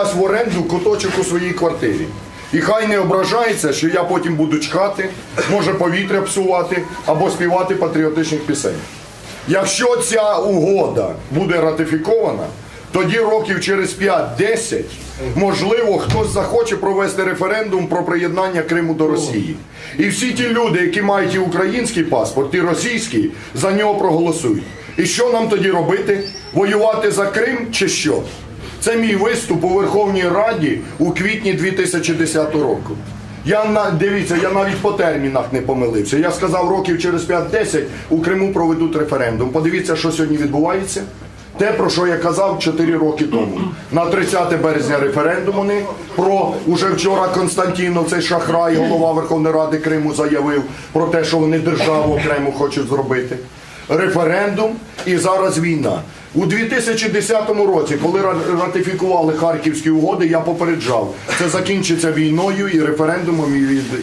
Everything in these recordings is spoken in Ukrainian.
дасть в оренду куточок у своїй квартирі. І хай не ображається, що я потім буду чхати, може повітря псувати або співати патріотичних пісень. Якщо ця угода буде ратифікована, тоді років через 5-10, можливо, хтось захоче провести референдум про приєднання Криму до Росії. І всі ті люди, які мають і український паспорт, і російський, за нього проголосують. І що нам тоді робити? Воювати за Крим чи що? Це мій виступ у Верховній Раді у квітні 2010 року. Я на дивіться, я навіть по термінах не помилився. Я сказав, років через 5-10 у Криму проведуть референдум. Подивіться, що сьогодні відбувається. Те, про що я казав 4 роки тому. На 30 березня референдум вони про уже вчора Константінов, цей шахрай, голова Верховної Ради Криму, заявив про те, що вони державу окремо хочуть зробити. Референдум і зараз війна. У 2010 році, коли ратифікували Харківські угоди, я попереджав, це закінчиться війною і референдумом і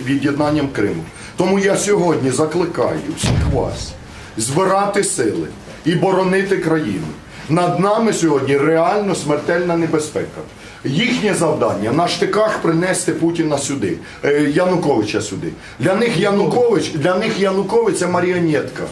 від'єднанням Криму. Тому я сьогодні закликаю всіх вас збирати сили і боронити країну. Над нами сьогодні реально смертельна небезпека. Їхнє завдання на штиках принести Путіна сюди, е, Януковича сюди. Для них Янукович, для них Янукович це маріонетка.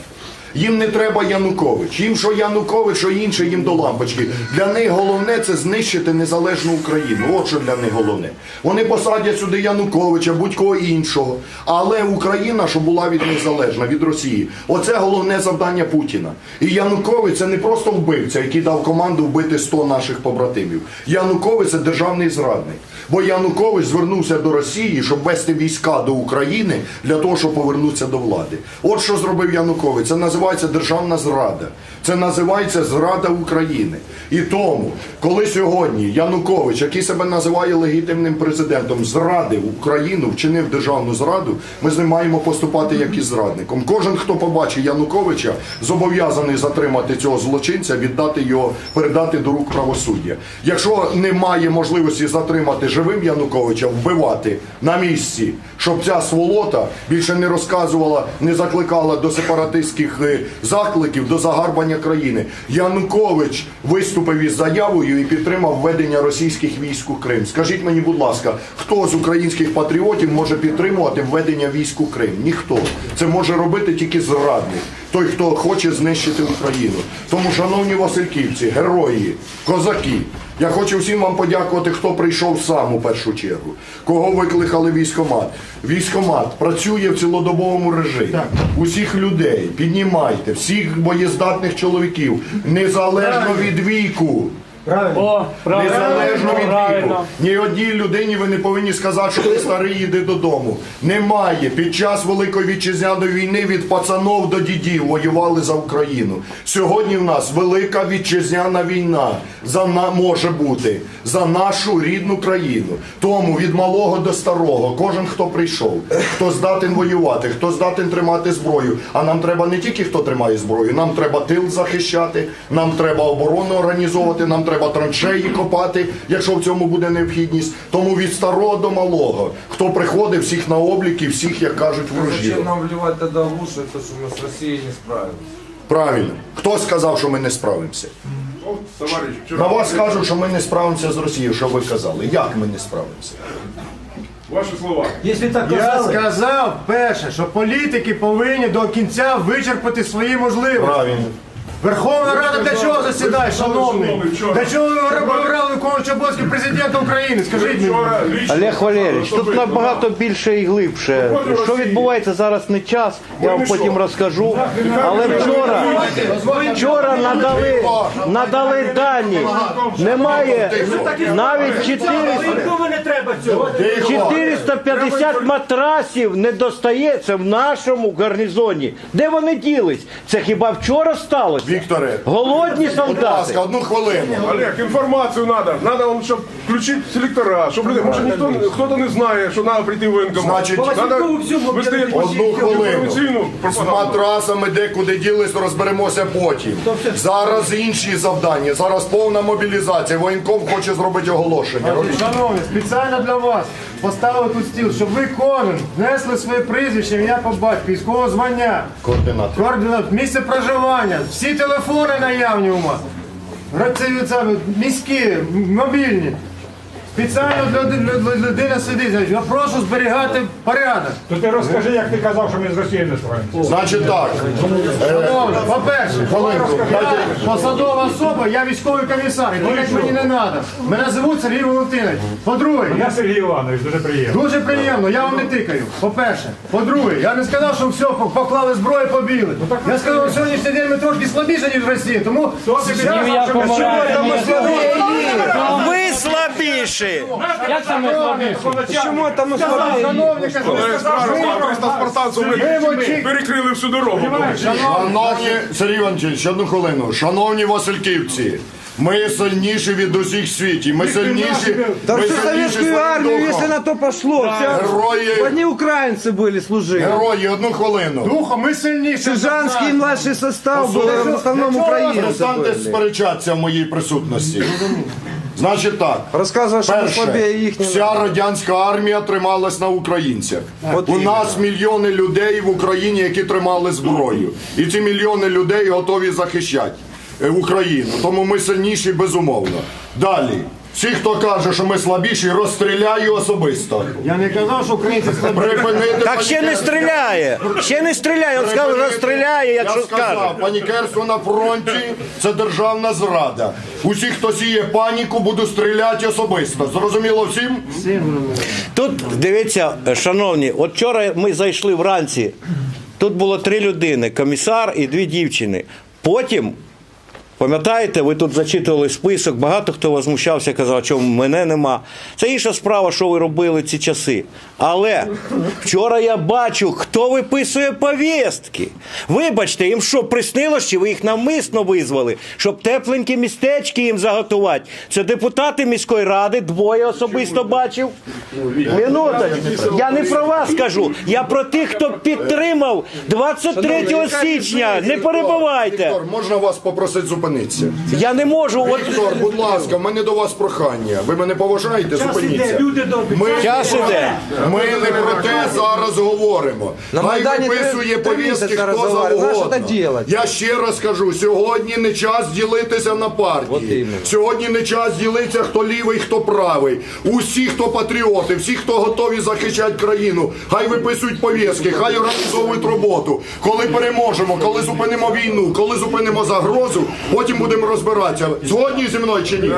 Їм не треба Янукович. Їм що Янукович, що інше, їм до лампочки. Для них головне це знищити незалежну Україну. От що для них головне. Вони посадять сюди Януковича, будь-кого іншого. Але Україна, щоб була від них залежна, від Росії. Оце головне завдання Путіна. І Янукович це не просто вбивця, який дав команду вбити 100 наших побратимів. Янукович це державний зрадник. Бо Янукович звернувся до Росії, щоб вести війська до України для того, щоб повернутися до влади. От що зробив Янукович. Це називається державна зрада. Це називається зрада України. І тому, коли сьогодні Янукович, який себе називає легітимним президентом, зрадив Україну, вчинив державну зраду, ми з ним маємо поступати як із зрадником. Кожен, хто побачить Януковича, зобов'язаний затримати цього злочинця, віддати його, передати до рук правосуддя. Якщо немає можливості затримати живим Януковича, вбивати на місці, щоб ця сволота більше не розказувала, не закликала до сепаратистських е, закликів, до загарбання країни. Янукович виступив із заявою і підтримав введення російських військ у Крим. Скажіть мені, будь ласка, хто з українських патріотів може підтримувати введення військ у Крим? Ніхто. Це може робити тільки зрадник. Той, хто хоче знищити Україну. Тому, шановні Васильківці, герої, козаки, я хочу всім вам подякувати, хто прийшов сам у першу чергу. Кого викликали військомат. Військомат працює в цілодобовому режимі. Усіх людей піднімайте, всіх боєздатних чоловіків, незалежно від віку. О, правильно, Незалежно від віку. правильно. Ні одній людині ви не повинні сказати, що ти старий іди додому. Немає. Під час Великої вітчизняної війни від пацанов до дідів воювали за Україну. Сьогодні в нас велика вітчизняна війна за на може бути за нашу рідну країну. Тому від малого до старого, кожен хто прийшов, хто здатен воювати, хто здатен тримати зброю. А нам треба не тільки хто тримає зброю, нам треба тил захищати, нам треба оборону організовувати, нам треба траншеї копати, якщо в цьому буде необхідність. Тому від старого до малого, хто приходить, всіх на облік і всіх, як кажуть, ворожів. Зачем нам вливать тогда в то, что мы с Россией не справились? Правильно. Хто сказав, що ми не справимося? На вас кажуть, що ми не справимося з Росією, що ви казали. Як ми не справимося? ваши слова. Якщо так Я казали, сказав перше, що політики повинні до кінця вичерпати свої можливості. Правильно. Верховна Рада для чого засідає, шановний? вчора. Чого ви вибрали виконуючого обов'язки президента України? Скажіть мені. Олег Валерійович, тут набагато більше і глибше. Що відбувається зараз не час, я вам потім розкажу. Але вчора, вчора надали, надали дані. Немає навіть 400, нікому не треба цього. 450 матрасів не достається в нашому гарнізоні. Де вони ділись? Це хіба вчора сталося? Вікторе, Голодні будь ласка, одну хвилину. Олег, інформацію надо. Надо вам, щоб включити селектора, щоб люди, може ніхто, хто-то не знає, що треба прийти в воєнкомат. Значить, надо вести Одну хвилину. З матрасами, де куди ділись, розберемося потім. Зараз інші завдання. Зараз повна мобілізація. Воєнком хоче зробити оголошення. Шановні, спеціально для вас поставили тут стіл, щоб ви кожен внесли своє прізвище, ім'я по батьку, військового звання, Координати. координат, місце проживання, всі телефони наявні у вас. Ра- це- це Міські, мобільні. Спеціально для люд- люд- людина сидить. Я прошу зберігати порядок. То ти розкажи, як ти казав, що ми з Росією не справимося. Значить так, Шановні, По-перше, хвилинку, я дайте посадова особа, я військовий комісар. і Дзвонять мені не треба. Мене звуть Сергій Валентинович. По-друге, Я Сергій Іванович, дуже приємно. Дуже приємно, я вам не тикаю. По-перше. По-друге, я не сказав, що все, поклали зброю, побіли. Я сказав, що сьогоднішній день ми трошки слабіше, ніж в Росії, тому Ви слабіші! Чому там Коли скажуть, що 300 спартанців ми перекрили всю дорогу. Шановні Сергій Іванович, одну хвилину. Шановні Васильківці, ми сильніші від усіх світів. Ми сильніші. Да ми всю сильніші советскую своїм армию, духом. если на то пошло, вся... Герої, одни украинцы были, служили. герої, одну хвилину. Духом ми сильніші. Сержантский и младший состав был, в основном украинцы Перестаньте были. сперечатися в моїй присутності. Значить так. Рассказывай, что мы слабее Перше, их не вся радянська армія трималась на українцях. От У іменно. нас мільйони людей в Україні, які тримали зброю. І ці мільйони людей готові захищати е, Україну. Тому ми сильніші, безумовно. Далі. Всі, хто каже, що ми слабіші, розстріляю особисто. Я не казав, що українці слабі. Припинити Так ще не стріляє. Ще не стріляє. Він сказав, розстріляє, якщо Я сказав, скаже. панікерство на фронті це державна зрада. Усі, хто сіє паніку, буду стріляти особисто. Зрозуміло всім? Тут дивіться, шановні, от вчора ми зайшли вранці. Тут було три людини: комісар і дві дівчини. Потім. Пам'ятаєте, ви тут зачитували список, багато хто возмущався, казав, що мене нема. Це інша справа, що ви робили ці часи. Але вчора я бачу, хто виписує повістки. Вибачте, їм що, приснилось, чи ви їх навмисно визвали, щоб тепленькі містечки їм заготувати. Це депутати міської ради, двоє особисто бачив. Минуточку. Я не про вас кажу, я про тих, хто підтримав 23 січня. Не перебивайте. Віктор, можна вас попросити зупинитися? Я не можу. От Віктор, будь ласка, в мене до вас прохання. Ви мене поважаєте? Зупиніться. Ми, Час іде. ми не про те зараз говоримо. На Хай Майдані виписує три- три повістки місяці хто розговорювали. Знаєш? Я ще раз кажу, сьогодні не час ділитися на партії. іменно. Сьогодні не час ділитися, хто лівий, хто правий. Усі, хто патріоти, всі, хто готові захищати країну, хай виписують повістки, хай організовують роботу. Коли переможемо, коли зупинимо війну, коли зупинимо загрозу, потім будемо розбиратися. Згодні зі мною чи ні?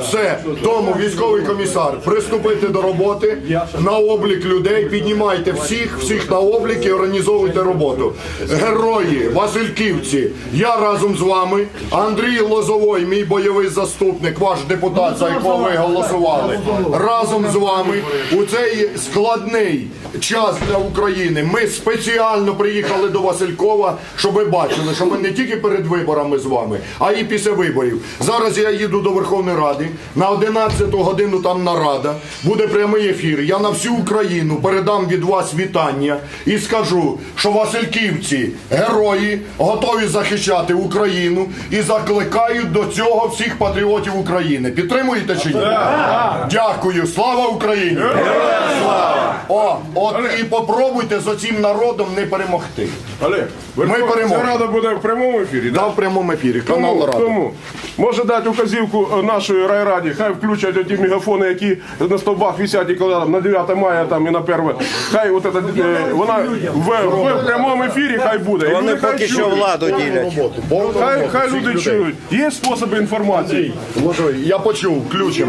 Все. Тому військовий комісар, приступити до роботи на облік людей, піднімайте всіх, всіх на облік і організовуйте роботу. Герої, Васильківці, я разом з вами, Андрій Лозовой, мій бойовий заступник, ваш депутат, за якого ви голосували. Разом з вами у цей складний час для України. Ми спеціально приїхали до Василькова, щоб ви бачили, що ми не тільки перед виборами з вами, а і після виборів. Зараз я їду до Верховної Ради. На 11 годину там нарада. Буде прямий ефір. Я на всю Україну передам від вас вітання і скажу, що Васильківці герої готові захищати Україну і закликають до цього всіх патріотів України. Підтримуєте чи ні? Дякую. Слава Україні! О, от і попробуйте з оцим народом не перемогти. Олег, Ми переможемо. Ця рада буде в прямому ефірі, Да, в прямому ефірі. Канал Рада. тому може дати указівку е, нашої райраді, хай включать ті мегафони, які на стовбах висять, і коли там на 9 мая там і на 1, хай от это, е, вона в, в прямому ефірі хай буде. І вони люди хай поки що чують. владу ділять. Хай, хай люди чують. Є способи інформації. Я почув, включимо.